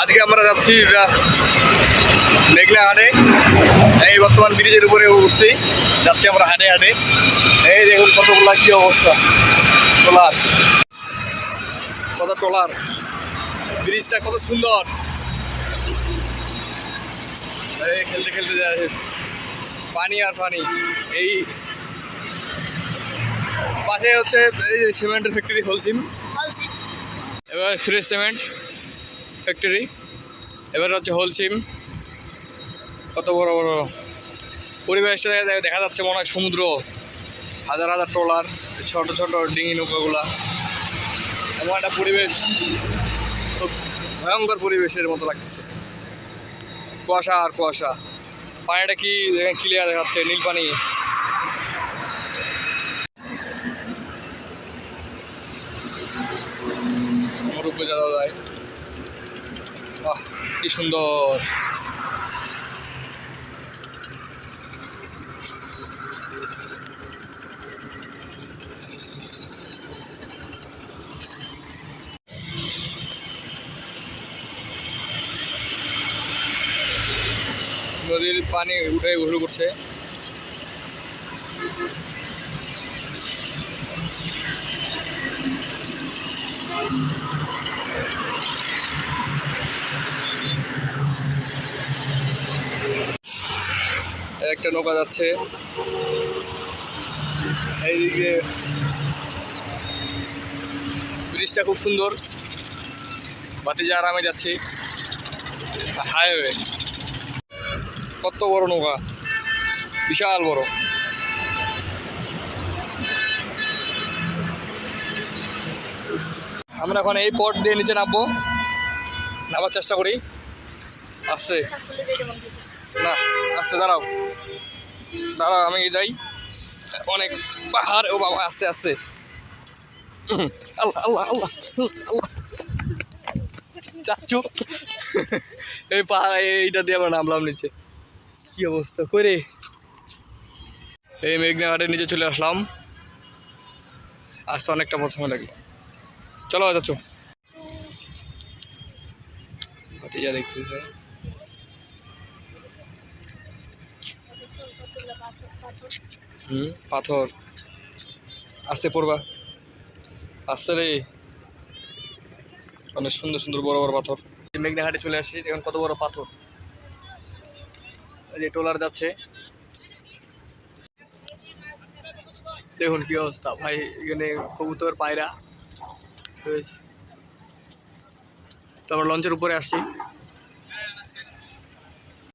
আজকে আমরা যাচ্ছি মেঘনা হাটে। এই বর্তমান ব্রিজের উপরে উঠছি। যাচ্ছি আমরা হাটে হাটে। এই দেখুন কতগুলা কি অবস্থা। ট্রলার। কত ট্রলার। ব্রিজটা কত সুন্দর। এই খেলতে খেলতে যায়। পানি আর পানি। এই পাশে হচ্ছে এই যে সিমেন্টের ফ্যাক্টরি হোলসিম। এবার ফ্রেশ সিমেন্ট। ফ্যাক্টরি এবার হচ্ছে হোলসিম কত বড় বড় পরিবেশটা দেখা যাচ্ছে মনে হয় সমুদ্র। হাজার হাজার ট্রলার ছোট ছোট ডিঙি নৌকাগুলা। এমন একটা পরিবেশ, খুব ভয়ঙ্কর পরিবেশের মতো লাগতেছে। কুয়াশা আর কুয়াশা। পানিটা কি ক্লিয়ার দেখাচ্ছে, নীল পানি। যাওয়া যায়। আহ কি সুন্দর। নদীর পানি উঠে গোসল করছে একটা নৌকা যাচ্ছে। এইদিকে ব্রিজটা খুব সুন্দর। বাতিজা আরামে যাচ্ছি। হাইওয়ে। কত বড় নৌকা। বিশাল বড়। আমরা এখন এই পথ দিয়ে নিচে নামবো। নামার চেষ্টা করি। আসছে। না আসছে দাঁড়াও। দাঁড়াও, আমি যাই। অনেক পাহাড় ও বাবা, আস্তে আস্তে। আল্লাহ আল্লাহ আল্লাহ আল্লাহ। চাচ্ছু এই পাহাড় এইটা দিয়ে আমরা নামলাম নিচে। কি অবস্থা করে এই মেঘনা ঘাটের নিচে চলে আসলাম। আসতে অনেকটা সময় লাগল চলো যাচ্ছ ভাতিজা দেখতেছে হুম, পাথর। আসতে পড়বা। আসতে রে। অনেক সুন্দর সুন্দর বড় বড় পাথর। মেঘনাঘাটে চলে আসছি দেখুন কত বড় পাথর। এই যে ট্রলার যাচ্ছে। দেখুন কি অবস্থা। ভাই, এখানে কবুতর, পায়রা। রয়েছে তো আমরা লঞ্চের উপরে আসছি।